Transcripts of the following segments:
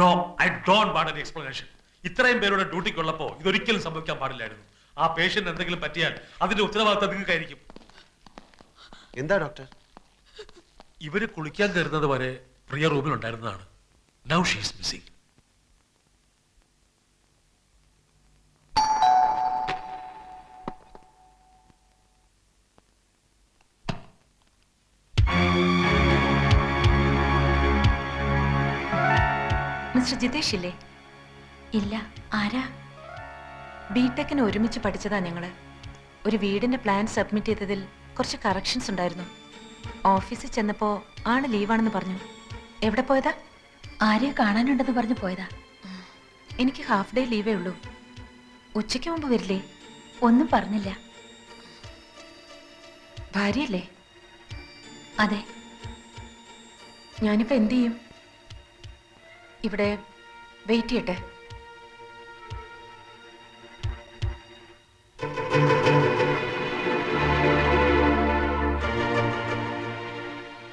No I don't want an explanation ഇത്രയും പേരുടെ ഡ്യൂട്ടിക്കുള്ളപ്പോൾ ഇതൊരിക്കലും സംഭവിക്കാൻ പാടില്ലായിരുന്നു. ആ പേഷ്യന്റ് എന്തെങ്കിലും പറ്റിയാൽ അതിന്റെ ഉത്തരവാദിത്തം നിങ്ങൾക്കായിരിക്കും. എന്താ ഡോക്ടർ ഇവർ കുളിക്കാൻ കയറുന്നത് വരെ പ്രിയ റൂമിൽ ഉണ്ടായിരുന്നതാണ് now she's missing mister Jitesh ഇല്ലേ ഇല്ല ആരാ? ബിടെക്കിന് ഒരുമിച്ച് പഠിച്ചതാ ഞങ്ങൾ. ഒരു വീടിന്റെ പ്ലാൻ സബ്മിറ്റ് ചെയ്തതിൽ കുറച്ച് കറക്ഷൻസ് ഉണ്ടായിരുന്നു. ഓഫീസിൽ ചെന്നപ്പോ ആണ് ലീവാണെന്ന് പറഞ്ഞു. എവിടെ പോയതാ? ആരെയോ കാണാനുണ്ടെന്ന് പറഞ്ഞു പോയതാ. എനിക്ക് ഹാഫ് ഡേ ലീവേ ഉള്ളൂ. ഉച്ചയ്ക്ക് മുമ്പ് വരില്ലേ? ഒന്നും പറഞ്ഞില്ല. ഭാര്യയല്ലേ? അതെ. ഞാനിപ്പോ എന്തു ചെയ്യും? ഇവിടെ വെയിറ്റ് ചെയ്യട്ടെ.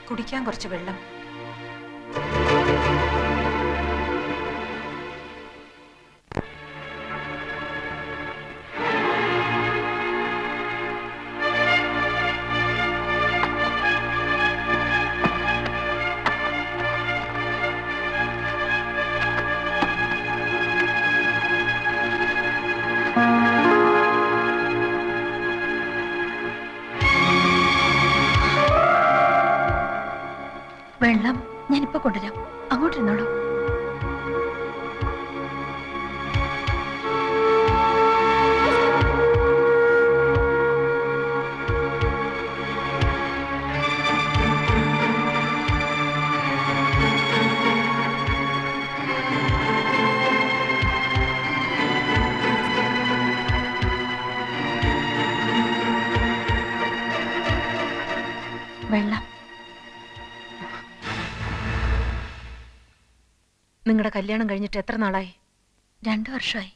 കുടിക്കാൻ കുറച്ച് വെള്ളം. കൊണ്ടുവരാം. അങ്ങോട്ടിരുന്നോളൂ നിങ്ങളുടെ കല്യാണം കഴിഞ്ഞിട്ട് എത്ര നാളായി? രണ്ടു വർഷമായി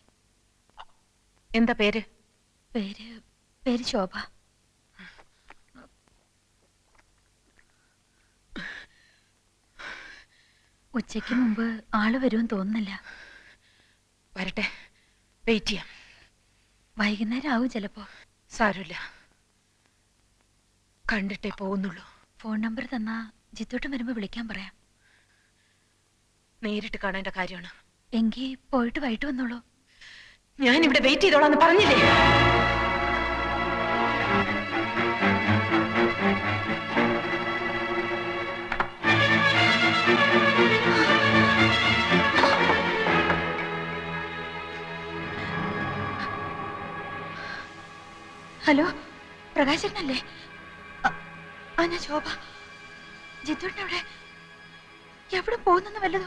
എന്താ പേര്? പേര് പേര് ശോഭ. ഉച്ചയ്ക്ക് മുമ്പ് ആൾ വരുമെന്ന് തോന്നുന്നില്ല. വരട്ടെ. വെയിറ്റ് ചെയ്യാം. വൈകുന്നേരം ആവും ചിലപ്പോ. സാരമില്ല. കണ്ടിട്ടേ പോകുന്നുള്ളൂ. ഫോൺ നമ്പർ തന്നാ ജിത്തോട്ടം വരുമ്പോ വിളിക്കാൻ പറയാം. നേരിട്ട് കാണേണ്ട കാര്യമാണ്. എങ്കി പോയിട്ട് വൈകിട്ട് വന്നോളൂ. ഞാൻ ഇവിടെ വെയിറ്റ് ചെയ്തോളാന്ന് പറഞ്ഞില്ലേ? ഹലോ പ്രകാശനല്ലേ? ആ ഞാൻ ശോഭ. ജിത്തുണ്ടവിടെ എവിടെ പോകുന്നെന്ന് വല്ലതോ?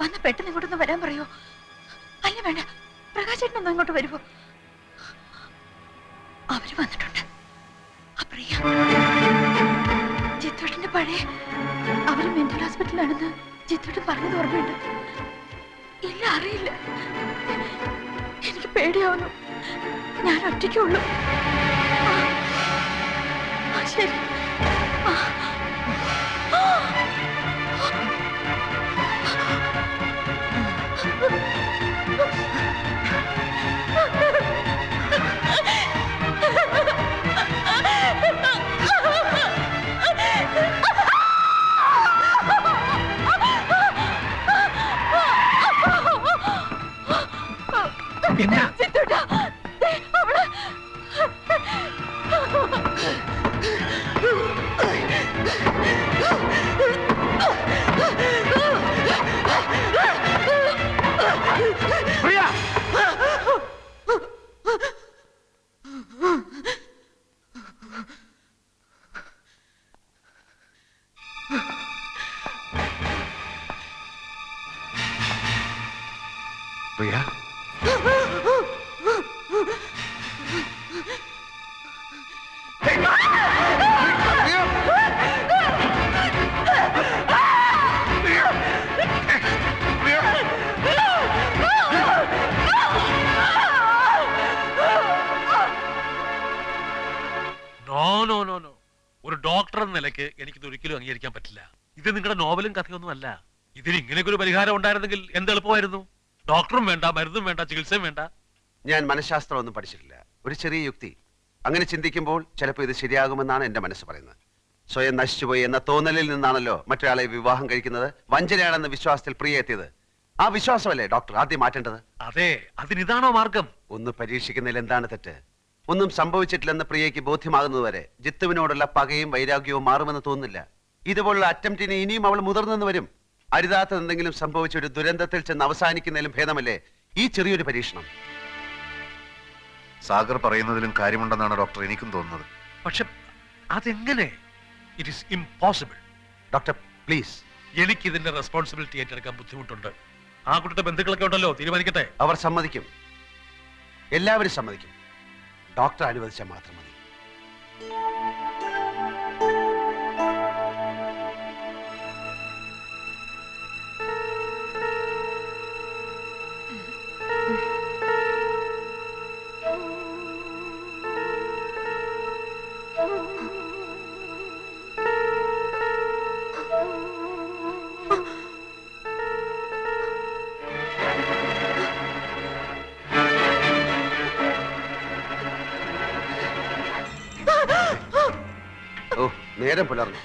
വന്ന് പെട്ടെന്ന് ഇങ്ങോട്ടൊന്ന് വരാൻ പറയോ? അല്ല വേണ്ട. പ്രകാശേട്ടനൊന്നും ഇങ്ങോട്ട് വരുമോ അവർ വന്നിട്ടുണ്ട്. അപ്രിയ പഴയ അവർ മെന്റൽ ഹോസ്പിറ്റലിലാണെന്ന് ജിത്തോട്ട് പറഞ്ഞത് ഓർമ്മയുണ്ട്. ഇല്ല അറിയില്ല. എനിക്ക് പേടിയാവുന്നു. ഞാൻ ഒറ്റയ്ക്കുള്ളൂ ശരി. ആ. Priya. No no no no ഒരു ഡോക്ടർ എന്ന നിലയ്ക്ക് എനിക്കിത് ഒരിക്കലും അംഗീകരിക്കാൻ പറ്റില്ല. ഇത് നിങ്ങളുടെ നോവലും കഥയൊന്നും അല്ല ഇതിന് ഇങ്ങനെയൊക്കെ ഒരു പരിഹാരം ഉണ്ടായിരുന്നെങ്കിൽ എന്ത് എളുപ്പമായിരുന്നു? ഡോക്ടറും വേണ്ട മരുന്നും വേണ്ട ചികിത്സയും വേണ്ട. ഞാൻ മനഃശാസ്ത്രം ഒന്നും പഠിച്ചിട്ടില്ല. ഒരു ചെറിയ യുക്തി. അങ്ങനെ ചിന്തിക്കുമ്പോൾ ചിലപ്പോൾ ഇത് ശരിയാകുമെന്നാണ് എന്റെ മനസ്സ് പറയുന്നത്. സ്വയം നശിച്ചുപോയി എന്ന തോന്നലിൽ നിന്നാണല്ലോ മറ്റൊരാളെ വിവാഹം കഴിക്കുന്നത്. വഞ്ചനയാണെന്ന വിശ്വാസത്തിൽ പ്രിയ എത്തിയത്. ആ വിശ്വാസമല്ലേ ഡോക്ടർ ആദ്യം മാറ്റേണ്ടത്? അതെ അതിനിതാണോ മാർഗം? ഒന്ന് പരീക്ഷിക്കുന്നതിൽ എന്താണ് തെറ്റ്? ഒന്നും സംഭവിച്ചിട്ടില്ലെന്ന് പ്രിയയ്ക്ക് ബോധ്യമാകുന്നതുവരെ ജിത്തുവിനോടുള്ള പകയും വൈരാഗ്യവും മാറുമെന്ന് തോന്നുന്നില്ല. ഇതുപോലുള്ള അറ്റംപ്റ്റിന് ഇനിയും അവൾ മുതിർന്നെന്ന് വരും. അരുതാത്തത് എന്തെങ്കിലും സംഭവിച്ച ഒരു ദുരന്തത്തിൽ ചെന്ന് അവസാനിക്കുന്നതിലും ഭേദമല്ലേ ഈ ചെറിയൊരു പരീക്ഷണം? സാഗർ പറയുന്നതിലും കാര്യമുണ്ടെന്നാണ് ഡോക്ടർ എനിക്കും തോന്നുന്നത്. പക്ഷെ അതെങ്ങനെ? It is impossible doctor please. എനിക്ക് ഇതിന്റെ റെസ്പോൺസിബിലിറ്റി ഏറ്റെടുക്കാൻ ബുദ്ധിമുട്ടുണ്ട്. ആ കുട്ടിയുടെ ബന്ധുക്കളൊക്കെ ഉണ്ടല്ലോ തീരുമാനിക്കട്ടെ? അവർ സമ്മതിക്കും. എല്ലാവരും സമ്മതിക്കും. ഡോക്ടർ അനുവദിച്ചാൽ മാത്രം മതി. നേരം പുലർന്നു.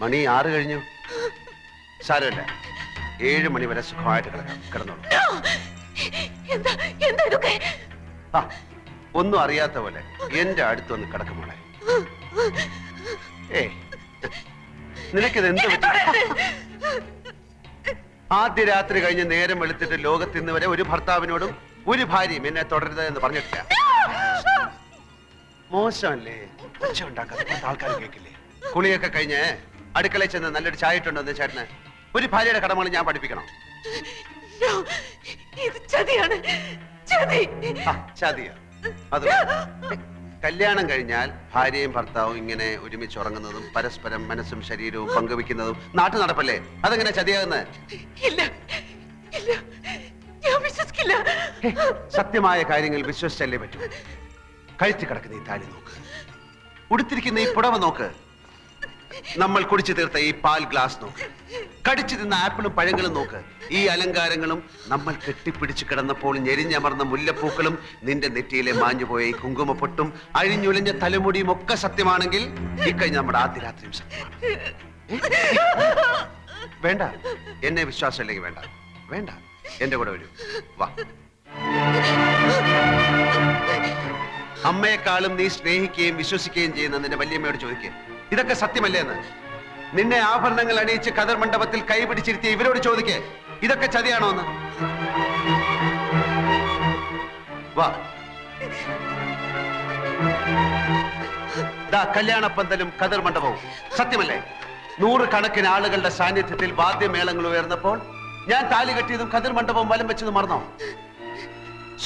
മണി ആറ് കഴിഞ്ഞു. സാരമില്ല. ഏഴ് മണി വരെ സുഖമായിട്ട് കിടക്കാം. കിടന്നോളൂ. എന്താ എന്താ ഇതൊക്കെ? ആ, ഒന്നും അറിയാത്ത പോലെ എന്റെ അടുത്ത് വന്ന് കിടക്കുമോളെ ഏ നിനക്കിത് എന്ത് പറ്റി? ആദ്യ രാത്രി കഴിഞ്ഞ് നേരം വെളുത്തിട്ട് ലോകത്ത് ഇന്ന് വരെ ഒരു ഭർത്താവിനോടും ഒരു ഭാര്യയും എന്നെ തുടരുത് എന്ന് പറഞ്ഞിട്ടില്ല. മോശമല്ലേ? ഒച്ച ഉണ്ടാക്കാത്ത ആൾക്കാർ കേൾക്കില്ലേ? കുളിയൊക്കെ കഴിഞ്ഞ് അടുക്കളയിൽ ചെന്ന് നല്ലൊരു ചായ ഇട്ടുണ്ടോ ചേട്ടന്. ഒരു ഭാര്യയുടെ കടമകൾ ഞാൻ പഠിപ്പിക്കണം. ഇത് ചതിയാണ്. ചതി. ആ, ചതിയാ. അത് കല്യാണം കഴിഞ്ഞാൽ ഭാര്യയും ഭർത്താവും ഇങ്ങനെ ഒരുമിച്ച് ഉറങ്ങുന്നതും പരസ്പരം മനസ്സും ശരീരവും പങ്കുവെക്കുന്നതും നാട്ടു നടപ്പല്ലേ? അതെങ്ങനെ ചതിയാകുന്നത് ഇല്ല ഇല്ല. ഞാൻ വിശ്വസിക്കില്ല. സത്യമായ കാര്യങ്ങൾ വിശ്വസിച്ചല്ലേ പറ്റൂ. കഴുത്തി കിടക്കുന്ന ഈ താലി നോക്ക്. ഉടുത്തിരിക്കുന്ന ഈ പുടവ നോക്ക്. നമ്മൾ കുടിച്ചു തീർത്ത ഈ പാൽ ഗ്ലാസ് നോക്ക്. കടിച്ചു തിന്ന ആപ്പിളും പഴങ്ങളും നോക്ക്. ഈ അലങ്കാരങ്ങളും നമ്മൾ കെട്ടിപ്പിടിച്ചു കിടന്നപ്പോൾ ഞെരിഞ്ഞമർന്ന മുല്ലപ്പൂക്കളും നിന്റെ നെറ്റിയിലെ മാഞ്ഞുപോയ ഈ കുങ്കുമപ്പൊട്ടും അഴിഞ്ഞുലഞ്ഞ തലമുടിയും ഒക്കെ സത്യമാണെങ്കിൽ ഇക്കഴിഞ്ഞ നമ്മുടെ ആദ്യ രാത്രിയും വേണ്ട. എന്നെ വിശ്വാസമില്ലെങ്കിൽ വേണ്ട. വേണ്ട. എന്റെ കൂടെ വരൂ. വാ. അമ്മയെക്കാളും നീ സ്നേഹിക്കുകയും വിശ്വസിക്കുകയും ചെയ്യുന്ന നിന്റെ വല്യമ്മയോട് ചോദിക്കുക ഇതൊക്കെ സത്യമല്ലേ എന്ന്? നിന്നെ ആഭരണങ്ങൾ അണിയിച്ച് കതർ മണ്ഡപത്തിൽ കൈപിടിച്ചിരുത്തിയ ഇവരോട് ചോദിക്കേ. ഇതൊക്കെ ചതിയാണോ എന്ന്? വാ. കല്യാണപ്പന്തലും കതിർ മണ്ഡപവും. സത്യമല്ലേ? നൂറുകണക്കിന് ആളുകളുടെ സാന്നിധ്യത്തിൽ വാദ്യമേളങ്ങൾ ഉയർന്നപ്പോൾ ഞാൻ താലി കെട്ടിയതും കതിർ മണ്ഡപവും വലം വെച്ചതും മറന്നോ?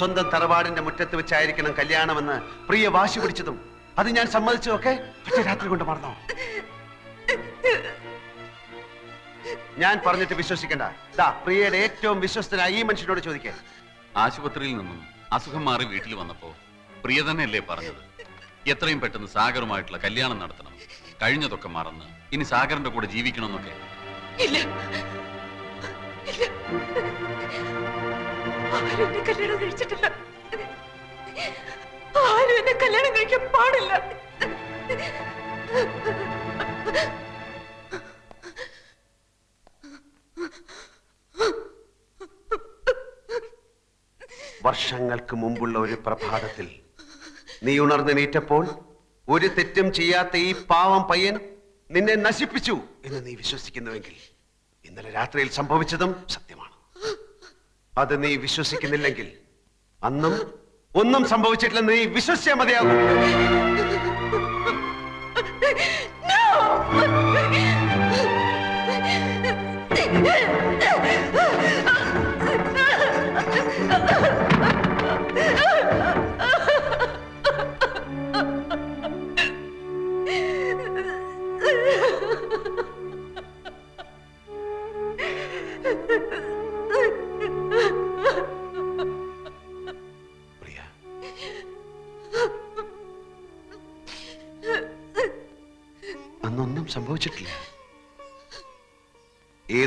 സ്വന്തം തറവാടിന്റെ മുറ്റത്ത് വെച്ചായിരിക്കണം കല്യാണമെന്ന് പ്രിയ വാശി പിടിച്ചതും. അത് ഞാൻ സമ്മതിച്ചതൊക്കെ പക്ഷെ രാത്രി കൊണ്ട് മറന്നോ? ഞാൻ പറഞ്ഞിട്ട് വിശ്വസിക്കണ്ട. ദാ പ്രിയയുടെ ഏറ്റവും വിശ്വസ്തനായ ഈ മനുഷ്യനോട് ചോദിക്കേ. ആശുപത്രിയിൽ നിന്നും അസുഖം മാറി വീട്ടിൽ വന്നപ്പോ പ്രിയ തന്നെയല്ലേ പറഞ്ഞത്? എത്രയും പെട്ടെന്ന് സാഗറുമായിട്ടുള്ള കല്യാണം നടത്തണം. കഴിഞ്ഞതൊക്കെ മറന്ന് ഇനി സാഗറിന്റെ കൂടെ ജീവിക്കണമെന്നൊക്കെ. ഇല്ല. ഇല്ല. എന്നെ കല്യാണം കഴിച്ചിട്ടില്ല. ആരും എന്നെ കല്യാണം കഴിക്കാൻ പാടില്ല. വർഷങ്ങൾക്ക് മുമ്പുള്ള ഒരു പ്രഭാതത്തിൽ നീ ഉണർന്നെണീറ്റപ്പോൾ ഒരു തെറ്റും ചെയ്യാത്ത ഈ പാവം പയ്യൻ നിന്നെ നശിപ്പിച്ചു എന്ന് നീ വിശ്വസിക്കുന്നുവെങ്കിൽ ഇന്നലെ രാത്രിയിൽ സംഭവിച്ചതും സത്യമാണ്. അത് നീ വിശ്വസിക്കുന്നില്ലെങ്കിൽ അന്നും ഒന്നും സംഭവിച്ചിട്ടില്ലെന്ന് നീ വിശ്വസിച്ചാൽ മതിയാകും പ്രിയ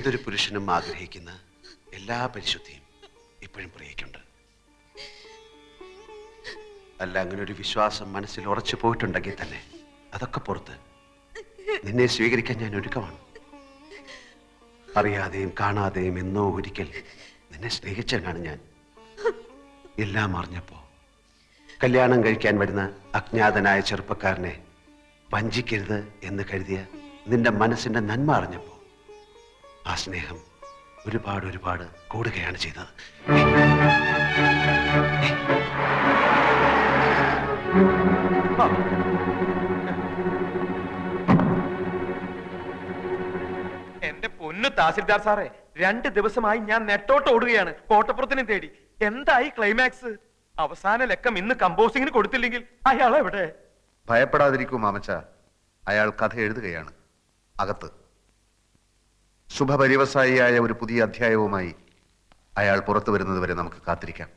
ഏതൊരു പുരുഷനും ആഗ്രഹിക്കുന്ന എല്ലാ പരിശുദ്ധിയും ഇപ്പോഴും പ്രിയയ്ക്കുണ്ട്. അല്ല അങ്ങനെ ഒരു വിശ്വാസം മനസ്സിൽ ഉറച്ചു പോയിട്ടുണ്ടെങ്കിൽ തന്നെ അതൊക്കെ പുറത്ത് നിന്നെ സ്വീകരിക്കാൻ ഞാൻ ഒരുക്കമാണ്. അറിയാതെയും കാണാതെയും എന്നോ ഒരിക്കൽ നിന്നെ സ്നേഹിച്ചവനാണ് ഞാൻ. എല്ലാം അറിഞ്ഞപ്പോ കല്യാണം കഴിക്കാൻ വരുന്ന അജ്ഞാതനായ ചെറുപ്പക്കാരനെ വഞ്ചിക്കരുത് എന്ന് കരുതിയ നിന്റെ മനസ്സിന്റെ നന്മ അറിഞ്ഞപ്പോ ആ സ്നേഹം ഒരുപാട് ഒരുപാട് കൂടുകയാണ് ചെയ്തത്. എന്റെ പൊന്നു താസിൽദാർ സാറേ രണ്ട് ദിവസമായി ഞാൻ നെട്ടോട്ട് ഓടുകയാണ്. കോട്ടപ്പുറത്തിനെ തേടി. എന്തായി ക്ലൈമാക്സ്? അവസാന ലക്കം ഇന്ന് കമ്പോസിങ്ങിന് കൊടുത്തില്ലെങ്കിൽ അയാൾ എവിടെ ഭയപ്പെടാതിരിക്കൂ മാമച്ച. അയാൾ കഥ എഴുതുകയാണ്. അകത്ത്. ശുഭപരിവസായിയായ ഒരു പുതിയ അധ്യായവുമായി അയാൾ പുറത്തു വരുന്നതുവരെ നമുക്ക് കാത്തിരിക്കാം.